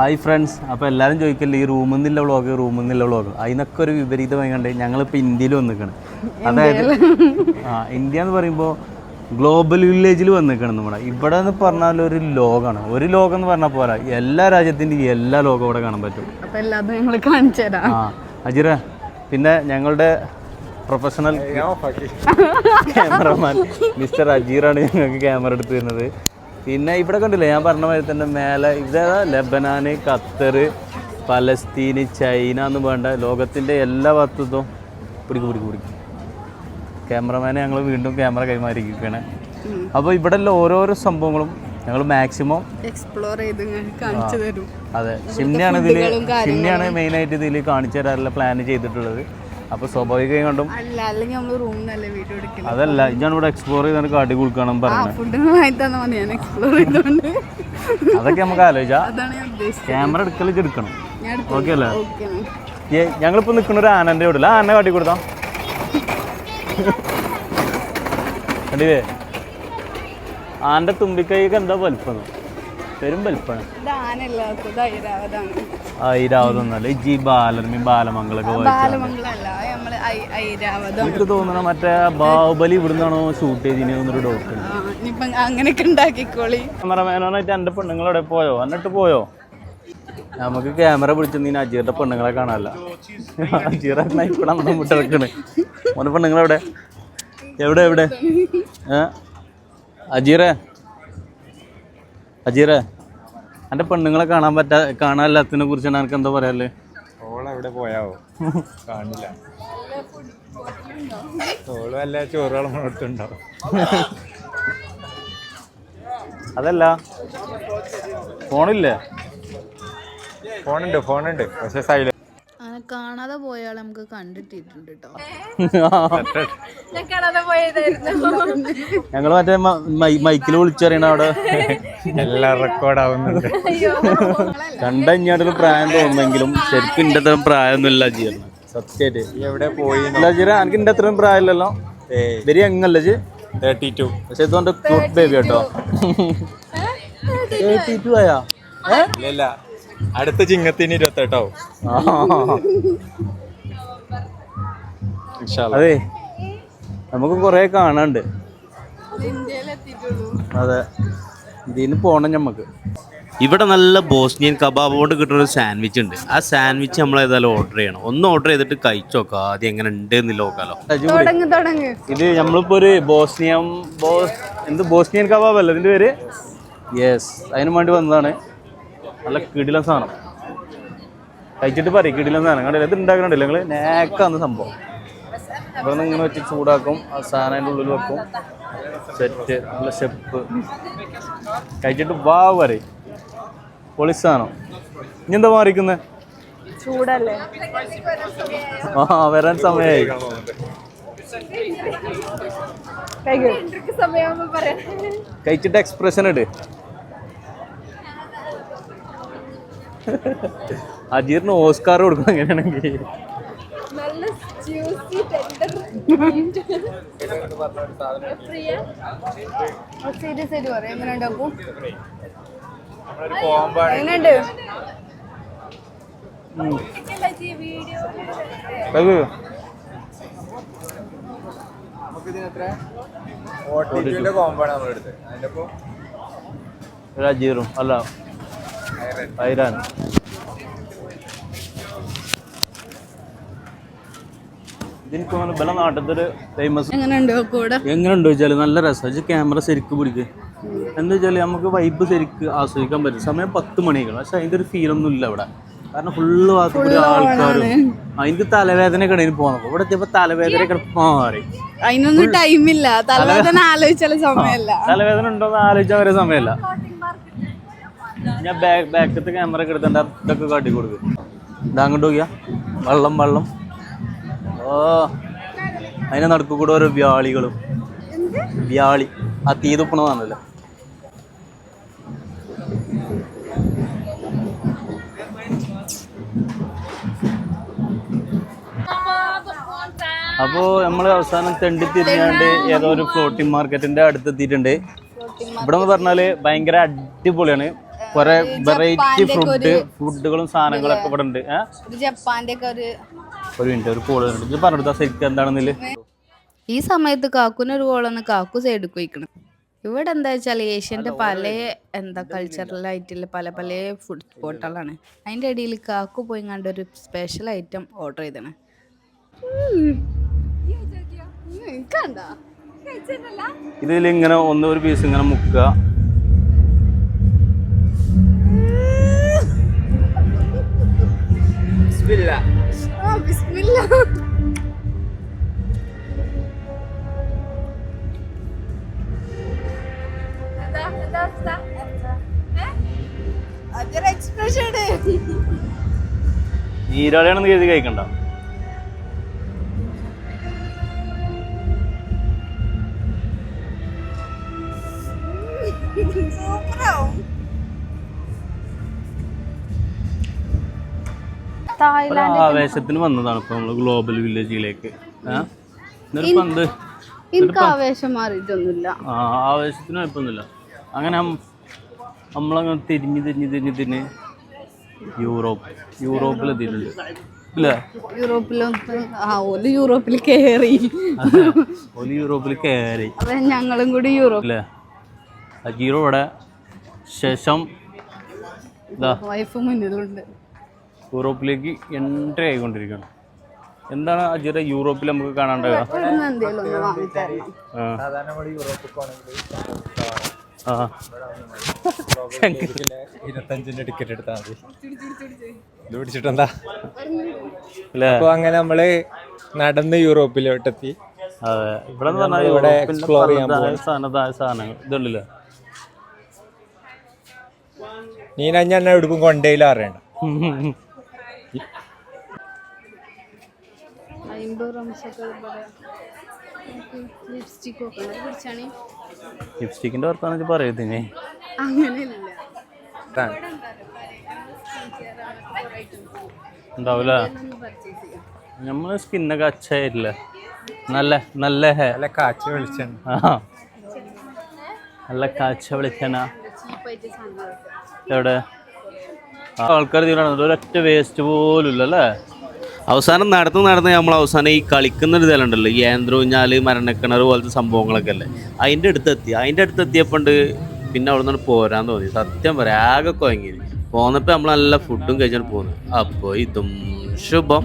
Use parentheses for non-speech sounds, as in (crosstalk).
Hi friends അപ്പോൾ എല്ലാവരും ചോദിക്കല്ലേ ഈ റൂമിൽ നിന്നുള്ള വ്ളോഗ് റൂമിൽ നിന്നുള്ള വ്ളോഗ് അതിനൊക്കെ ഒരു വിപരീതമായി കണ്ട് ഞങ്ങളിപ്പോൾ ഇന്ത്യയിൽ വന്നിക്കണം. അതായത് ആ ഇന്ത്യ എന്ന് പറയുമ്പോൾ ഗ്ലോബൽ വില്ലേജിൽ വന്നിക്കണം നമ്മുടെ. ഇവിടെ എന്ന് പറഞ്ഞാൽ ഒരു ലോകമാണ് ഒരു ലോകം എന്ന് പറഞ്ഞാൽ പോരാ. എല്ലാ രാജ്യത്തിന്റെയും എല്ലാ ലോകവും ഇവിടെ കാണാൻ പറ്റും. ആ അജിറ പിന്നെ ഞങ്ങളുടെ പ്രൊഫഷണൽ ക്യാമറമാൻ മിസ്റ്റർ അജീറാണ് ഞങ്ങൾക്ക് ക്യാമറ എടുത്ത് തരുന്നത്. പിന്നെ ഇവിടെ കണ്ടില്ലേ ഞാൻ പറഞ്ഞ മാതിരി തന്നെ മേലെ ഇതേതാ ലബനാന് ഖത്തർ പലസ്തീന് ചൈന എന്ന് വേണ്ട. ലോകത്തിന്റെ എല്ലാ ഭാഗത്തും പിടിക്കും പിടിക്കും പിടിക്കും. ക്യാമറമാനെ ഞങ്ങൾ വീണ്ടും ക്യാമറ കൈമാറിയിരിക്കുകയാണ്. അപ്പോൾ ഇവിടെ ഓരോരോ സംഭവങ്ങളും ഞങ്ങൾ മാക്സിമം എക്സ്പ്ലോർ ചെയ്ത് കാണിച്ചു തരും. അതെ. ഷിംനയാണ് ഇതിൽ ഷിംനയാണ് മെയിനായിട്ട് ഇതിൽ കാണിച്ചു തരാറുള്ള പ്ലാൻ ചെയ്തിട്ടുള്ളത്. അപ്പോൾ സ്വാഭാവികമായി കണ്ടും. അതല്ല ഞാൻ ഇവിടെ എക്സ്പ്ലോർ ചെയ്ത് എനിക്ക് അടി കൊടുക്കണം ചെയ്തോണ്ട്. അതൊക്കെ നമുക്ക് ആലോചിച്ച. ക്യാമറ എടുക്കൽ എടുക്കണം. ഓക്കെ അല്ലേ? ഞങ്ങളിപ്പോ നിൽക്കുന്ന ഒരു ആനന്റെ ഇവിടെ ആ ആന കാട്ടി കൊടുത്താ. കണ്ടില്ലേ? ആന്റെ തുമ്പിക്കൈക്ക് എന്താ വലിപ്പം? പെരും വലിപ്പാണ് ഐരാവതാണ്. ഈ ജി ബാലർമി ബാലമംഗളൊക്കെ ഐരാവതം. എനിക്ക് തോന്നണ മറ്റേ ബാഹുബലി ഇവിടുന്നാണോ ഷൂട്ട് ഡൗട്ട് ഉണ്ട്. ആ ഇനിയിപ്പൊ അങ്ങനെയൊക്കെ ഉണ്ടാക്കിക്കോളി. ക്യാമറമാനായിട്ട് എന്റെ പെണ്ണുങ്ങളോടെ പോയോ? എന്നിട്ട് പോയോ? നമുക്ക് ക്യാമറ പിടിച്ചെന്നീ അജീറിന്റെ പെണ്ണുങ്ങളെ കാണാനല്ല. അജീറ ഇവിടെ നമ്മുടെ മുട്ടിറക്കണ് മോനെ പെണ്ണുങ്ങളെവിടെ? എവിടെ എവിടെ? ഏ? അജീറെ? അജീറെ എന്റെ പെണ്ണുങ്ങളെ കാണാൻ പറ്റാ കാണാനില്ലാത്തതിനെ കുറിച്ചാണ് എനിക്ക് എന്താ പറയാല്ലേ ഓളെവിടെ പോയാവോ? (laughs) കാണില്ല. ഓൾ വല്ല ചോറുകളും എടുത്തുണ്ടാവും അതല്ല ഫോണില്ലേ? ഫോണുണ്ട് ഫോണുണ്ട്. പക്ഷെ സൈലന്റ് പോയാൽ നമുക്ക് കണ്ടിട്ടിട്ടുണ്ട് കേട്ടോ ഞങ്ങൾ മറ്റേ മൈക്കിൽ വിളിച്ചറിയണ അവിടെ. എല്ലാം റെക്കോർഡ് ആവുന്നുണ്ട്. കണ്ടഞ്ഞാടൊരു പ്രായം തോന്നുമെങ്കിലും ശരിക്കും ഇന്റെ അത്രയും പ്രായമൊന്നുമില്ല അജീറിന് സത്യമായിട്ട്. എവിടെ പോയി എനിക്ക് ഇന്റെ അത്രയും പ്രായമില്ലല്ലോ. വെരി എങ്ങല്ല ജി തേർട്ടി ടു പക്ഷെ ഇതുകൊണ്ട് ക്യൂട്ട് ബേബി കേട്ടോ. തേർട്ടി ടു ആയാ? അടുത്ത ചിങ്ങത്തിന് ഇരുപത്തെട്ടാവും. അതെ. നമുക്ക് കൊറേ കാണാണ്ട്. അതെ. ഇതിന് പോണം നമുക്ക് ഇവിടെ നല്ല ബോസ്നിയൻ കബാബ് കൊണ്ട് കിട്ടുന്ന ഒരു സാൻഡ്വിച്ച് ഉണ്ട്. ആ സാൻഡ്വിച്ച് നമ്മൾ ഏതായാലും ഓർഡർ ചെയ്യണം. ഒന്ന് ഓർഡർ ചെയ്തിട്ട് കഴിച്ചു നോക്കാം. ആദ്യം എങ്ങനെ ഉണ്ട് എന്ന് നോക്കാലോ ഇത് നമ്മളിപ്പോ ഒരു ബോസ്നിയം ബോസ് എന്ത്? ബോസ്നിയൻ കബാബ് അല്ല ഇതിന്റെ പേര്? യെസ് അതിന് വേണ്ടി വന്നതാണ്. നല്ല കിടിലൻ സാധനം. കഴിച്ചിട്ട് പറയും കിടിലൻ സാധനം. കണ്ടില്ല? ഇത് ഉണ്ടാക്കണുണ്ടല്ലോ നിങ്ങൾ നേക്കാന്ന് സംഭവം. ഇവിടെ നിന്ന് ഇങ്ങനെ വെച്ച് ചൂടാക്കും. ആ സാധനം അതിന്റെ ഉള്ളിൽ വെക്കും. സെറ്റ് നല്ല സ്റ്റെപ്പ് കഴിച്ചിട്ട് വാ പറയും പൊളി സാധനം. ഇനി എന്താ മാറിക്കുന്നത് ചൂടല്ലേ? ആ വരാൻ സമയമായി കഴിച്ചിട്ട് എക്സ്പ്രഷൻ ഇട്. അജീറിന് ഓസ്കാർ കൊടുക്കണം എങ്ങനെയാണെങ്കിൽ പറയാം. എങ്ങനെ ഉണ്ടാക്കും എങ്ങനെയുണ്ട്? ഒപ്പം? ഒരു അജീറും അല്ല ഐരാൻ ഇതെനിക്ക് തോന്നുന്നു നാട്ടിലത്തെ ഫേമസ് എങ്ങനെയുണ്ട് കൂടെ എങ്ങനെയുണ്ട് വെച്ചാൽ നല്ല രസം. ക്യാമറ ശരിക്ക് പിടിക്കുക എന്താ വെച്ചാൽ നമുക്ക് വൈബ് ശരിക്ക് ആസ്വദിക്കാൻ പറ്റും. സമയം പത്ത് മണിയാണ് പക്ഷെ അതിന്റെ ഒരു ഫീൽ ഒന്നും ഇല്ല ഇവിടെ. കാരണം ഫുള്ള് ഭാഗത്ത് കൂടി ആൾക്കാരും. അതിന്റെ തലവേദന ഇടയിൽ പോകുന്നത് ഇവിടെ എത്തിയപ്പോ തലവേദനയൊക്കെ മാറി അതിനൊന്നും ടൈമില്ല തലവേദന ആലോചിച്ചാലും സമയമല്ല. തലവേദന ഉണ്ടോന്ന് ആലോചിച്ചാൽ വരെ സമയമല്ല. ഞാൻ ബാക്ക് ബാക്കത്തെ ക്യാമറ ഒക്കെ എടുത്തിട്ട് ഇതൊക്കെ കാട്ടി കൊടുക്കും. ഇതാ അങ്ങോട്ട് നോക്കിയാ. വെള്ളം വെള്ളം. ഓ അതിനെ നടക്കു കൂടെ ഓരോ വ്യാളികളും. വ്യാളി. ആ തീ തുപ്പണതാണല്ലോ. അപ്പോ നമ്മൾ അവസാനം തെണ്ടി തിരിഞ്ഞാണ്ട് ഏതോ ഒരു ഫ്ലോട്ടിംഗ് മാർക്കറ്റിന്റെ അടുത്തെത്തിയിട്ടുണ്ട്. ഇവിടെ എന്ന് പറഞ്ഞാൽ ഭയങ്കര അടിപൊളിയാണ്. കുറെ വെറൈറ്റി ഫുഡ് ഫുഡുകളും സാധനങ്ങളൊക്കെ ഇവിടെ ഉണ്ട് ജപ്പാന്റെ ഒക്കെ ഒരു ഒരു മിനിറ്റ് ഒരു കോൾ ഇത് പറഞ്ഞെടുത്താ ശരിക്കും എന്താണെന്നില്ല? ഈ സമയത്ത് കാക്കുന് ഒരു കോളൊന്ന് കാക്കു സൈഡിൽ പോയിക്കണം. ഇവിടെ എന്താ വെച്ചാൽ ഏഷ്യന്റെ പല എന്താ കൾച്ചറലായിട്ടുള്ള പല പല ഫുഡ് സ്പോട്ടുകളാണ് അതിന്റെ ഇടയിൽ കാക്കു പോയി കണ്ട ഒരു സ്പെഷ്യൽ ഐറ്റം ഓർഡർ ചെയ്തതാണ് ഇതിൽ ഇങ്ങനെ ഒന്ന് ഒരു പീസ് ഇങ്ങനെ മുക്കുക. ഈരാളിയാണെന്ന് കരുതി കഴിക്കണ്ട ഒരു ആവേശത്തിന് വന്നതാണ് ഇപ്പൊ നമ്മൾ ഗ്ലോബൽ വില്ലേജിലേക്ക് എനിക്ക് ആവേശം മാറിയിട്ടൊന്നുമില്ല. ആ ആവേശത്തിന് കുഴപ്പമൊന്നുമില്ല. അങ്ങനെ നമ്മളങ്ങനെ തിരിഞ്ഞ് തിരിഞ്ഞ് തിരിഞ്ഞ് തിരിഞ്ഞ് യൂറോപ്പ് ഇല്ലേ? യൂറോപ്പിൽ കയറി യൂറോപ്പിൽ കയറി അപ്പൊ ഞങ്ങളും കൂടി യൂറോപ്പ്. അല്ലേ അജീറോ ഇവിടെ. ശേഷം വൈഫ് മുന്നിലുണ്ട്. യൂറോപ്പിലേക്ക് എൻട്രി ആയിക്കൊണ്ടിരിക്കുകയാണ്. എന്താണ് അജിത യൂറോപ്പിൽ നമുക്ക് കാണാണ്ടാവുക ഇരുപത്തഞ്ചിന്റെ ടിക്കറ്റ് എടുത്താൽ മതി. ഇത് പിടിച്ചിട്ടെന്താ? അല്ലേ? അപ്പൊ അങ്ങനെ നമ്മൾ നടന്ന് യൂറോപ്പിലോട്ടെത്തി. അതെ. ഇവിടെ ഇവിടെ എക്സ്പ്ലോർ ചെയ്യാൻ സാധനങ്ങൾ. ഇതുണ്ടല്ലോ? നീന ഞാൻ എടുക്കും കൊണ്ടേയില്ല അറിയണ്ട (laughs) അമ്പത് റംസൊക്കെ ലിപ്സ്റ്റിക് ഒക്കെ പിടിച്ചാണ് ലിപ്സ്റ്റിക്കിന്റെ വർത്താനം പറയത്തിനെ. അങ്ങനെയല്ല. ഇതാണ്. ഉണ്ടാവൂല. ഒന്ന് നമ്മളെ സ്കിന്നൊക്കെ അച്ചായില്ല നല്ല നല്ല ഹേ നല്ല കാച്ച വെളിച്ചാണ് നല്ല കാച്ച വെളിച്ചെണ്ണ. എവിടെ? ആൾക്കാർ തീരാണ് ഒരൊറ്റ വേസ്റ്റ് പോലും ഇല്ല അല്ലേ അവസാനം നടന്ന് നടന്ന് നമ്മൾ അവസാനം ഈ കളിക്കുന്ന ഒരു ഇതല്ലുണ്ടല്ലോ ഈ യാന്ത്രൂഞ്ഞാൽ മരണക്കിണർ പോലത്തെ സംഭവങ്ങളൊക്കെ അല്ലേ? അതിന്റെ അടുത്തെത്തി. അതിന്റെ അടുത്തെത്തിയപ്പോണ്ട് പിന്നെ അവിടെ നിന്ന് പോരാൻ തോന്നി. സത്യം പറയാം ആകെ കുഴങ്ങി പോന്നപ്പോൾ നമ്മൾ നല്ല ഫുഡും കഴിച്ചാണ് പോകുന്നത് അപ്പോൾ ഇതും ശുഭം.